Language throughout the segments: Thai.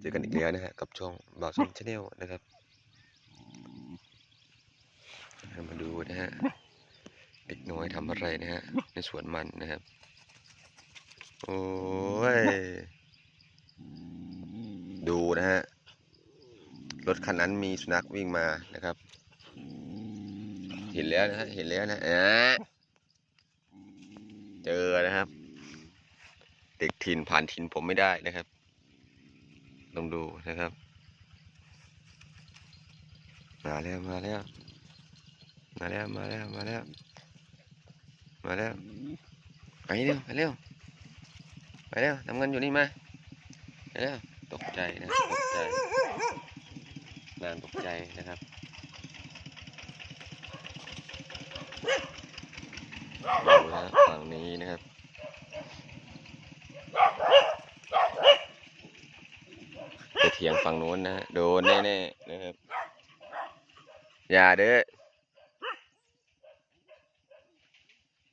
เจอกันอีกแล้วนะฮะกับช่องบาวซอมชาแนลนะครับมาดูนะฮะเด็กน้อยทำอะไรนะฮะในสวนมันนะครับ โอ้ย ดูนะฮะรถคันนั้นมีสุนัขวิ่งมานะครับ เห็นแล้วนะฮะเห็นแล้วนะอะเจอนะครับ เด็กถิ่นผ่านถิ่นผมไม่ได้นะครับ ต้องดูนะครับ มาแล้วมาแล้ว มาแล้วมาแล้วมาแล้ว มาแล้วไปเร็วไปเร็วไปเร็วทำเงินอยู่นี่มาไปเร็วตกใจนะตกใจนางตกใจนะครับดูนะฝั่งนี้นะครับไป เถียงฝั่งนู้นนะโดนแน่ๆนะครับ อย่าเด้อ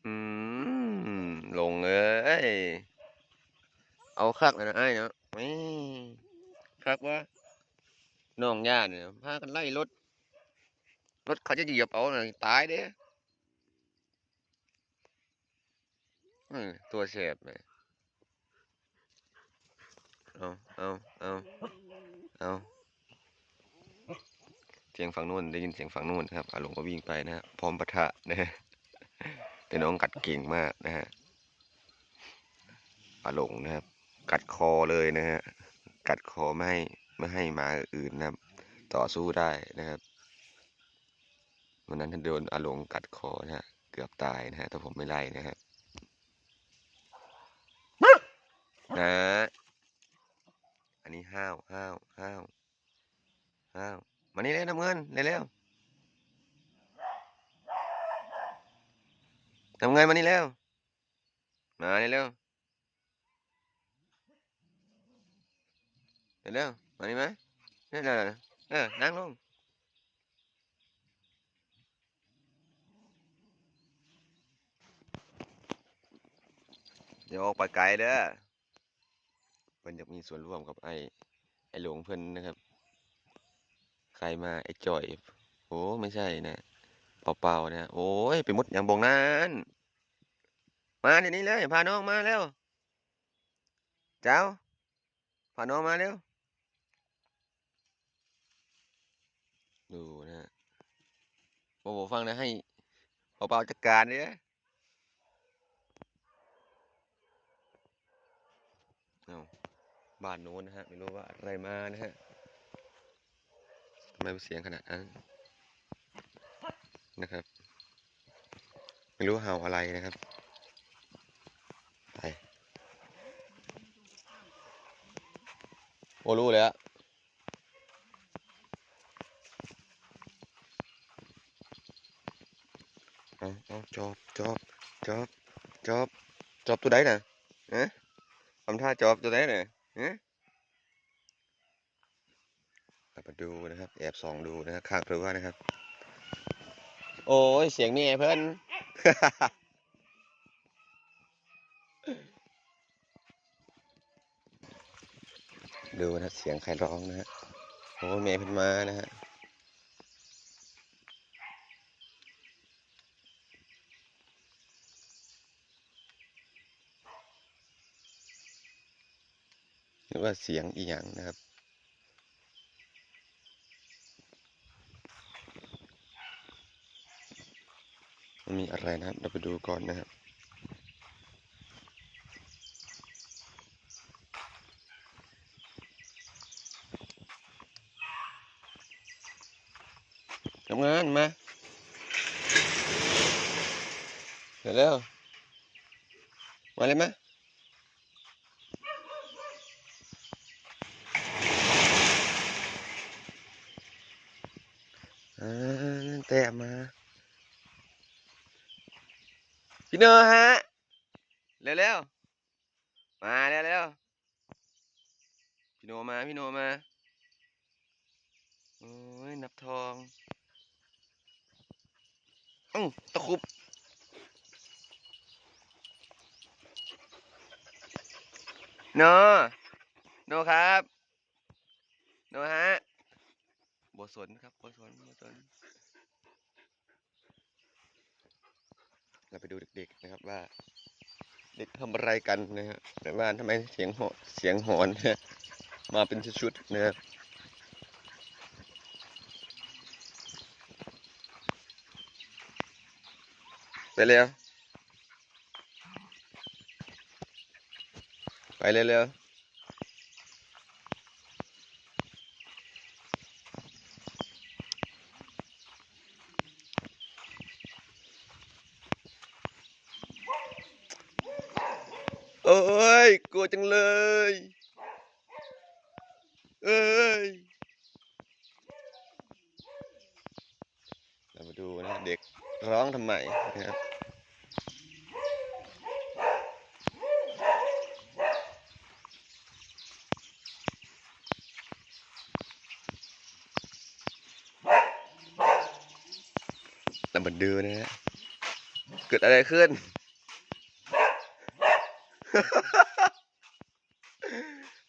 อืมลงเอ้ย เอาคักเลยนะไอ้เนาะไม่คักวะน้องย่าเนี่ยพากันไล่รถ รถเขาจะเหยียบเอาน่ะตายเด้อตัวเสบเลยเอาเอาเอา เอาเสียงฝั่งนู้นได้ยินเสียงฝั่งนู้นครับอาหลงก็วิ่งไปนะฮะพร้อมปะทะนะฮะแต่น้องกัดเก่งมากนะฮะอาหลงนะครับ กัดคอเลยนะฮะกัดคอไม่ให้ไม่ให้หมาอื่นนะครับ ต่อสู้ได้นะครับวันนั้นท่านโดนอาหลงกัดคอนะฮะเกือบตายนะฮะถ้าผมไม่ไล่นะฮะนะ อันนี้ห้าวห้าวห้าวห้าวมานี่เร็วน้ำเงินเร็วๆทำไงมานี่เร็วมาเร็วเร็วมานี่ไหมนี่เร็วเออนั่งลงเดี๋ยวออกไปไกลเด้อ พิ่นอยากมีส่วนร่วมกับไอ้ไอ้หลวงเพิ่นนะครับ ใครมาไอ้จ่อย โอ้ไม่ใช่นะเปล่าๆนะโอ้ยไปมุดอย่างบงนั้นมาเดี๋ยวนี้เลยพาน้องมาเร็วเจ้าพาน้องมาเร็วดูนะฮะโอ้โหฟังนะให้เปล่าๆจัดการเนี่ยเอา บ้านโน้นนะฮะ ไม่รู้ว่าอะไรมานะฮะทำไมมันเสียงขนาดนั้นนะครับ ไม่รู้เห่าอะไรนะครับ ไป โอ้รู้เลยอะเอาเอาจอบจอบจอบจอบจอบตัวไหนน่ะฮะทำท่าจอบตัวไหนน่ะ ฮะเรามาดูนะครับ แอบส่องดูนะครับข้างเรือว่านะครับ โอ้ย เสียงนี่ไงเพิ่นดูนะเสียงใครร้องนะฮะโอ้ยเมย์เพิ่นมานะฮะ ว่าเสียงอีหยังนะครับมันมีอะไรนะครับ เราไปดูก่อนนะครับทำงานมาเดี๋ยวเร็วมาเลยมาอ่า แตะมา พี่เนอฮะ เร็วเร็วๆมาเร็วเร็วๆพี่โนมา พี่โนมา โอ้ย นับทองอื้อตะคุบโนโนครับ โนฮะบสนครับบสนบสน เราไปดูเด็กๆนะครับว่า เด็กทำอะไรกันนะฮะแต่ว่าทำไมเสียงหอนเสียงหอนมาเป็นชุดๆนะครับไปเร็วไปเร็ว โอ้ยกลัวจังเลย เอ้ยเรามาดูนะเด็กร้องทำไมนะครับเรามาดูนะฮะเกิดอะไรขึ้น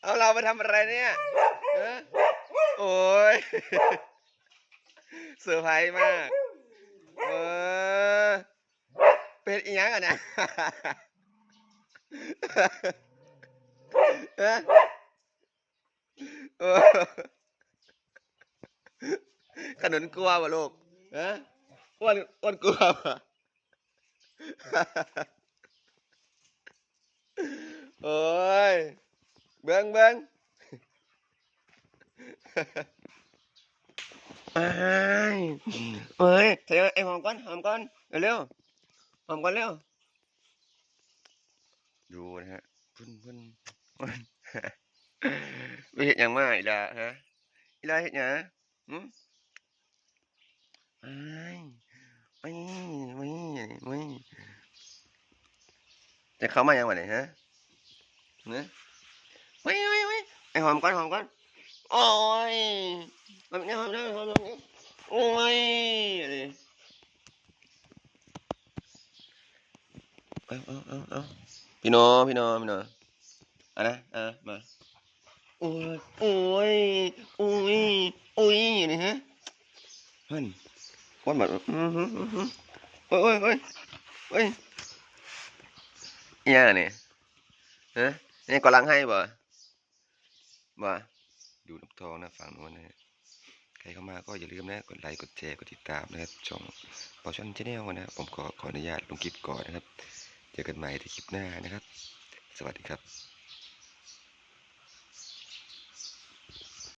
เอาเรามาทำอะไรเนี่ยฮะโอ้ยเซอร์ไพรส์มาก เออ เป็นอีหยังอะเนี่ยฮะเออขนุนกลัวป่ะลูกฮะอ้วนอ้วนกลัวป่ะ โอ้ยเบิ้งเบิ้งอ้เอ้ยเดี๋ยวไอ้หอมก่อนหอมก่อนเร็วหอมก่อนเร็วดูนะฮะพุ่นพุ่นไม่เห็นยังมาอีละฮะอีละเห็นยังหืมอ้ไม่ไม่ไม่ จะเข้ามายังวะเนี่ยฮะเนี่ยไม่ไม่ไม่ไอหอมก่อนหอมก่อนโอ้ยแบบนี้หอมได้หอมนี่โอ้ยอะไรเอาเอาเอาเอาพี่โนพี่โนพี่โนอะนะอะมาโอ้ยโอ้ยโอ้ยโอ้ยนี่ฮะเฮ้ยวันแบบอื้อหืออื้อหือโอ้ยโอ้ยโอ้ย ย่าเนี่ยฮะนี่กำลังให้บ่บ่ดูนกทองนะฝั่งนู้นนะฮะใครเข้ามาก็อย่าลืมนะกดไลค์กดแชร์กดติดตามนะครับช่องปอช่นชาแนลนะครับผมขอขออนุญาตลงคลิปก่อนนะครับ เจอกันใหม่ในคลิปหน้านะครับ สวัสดีครับ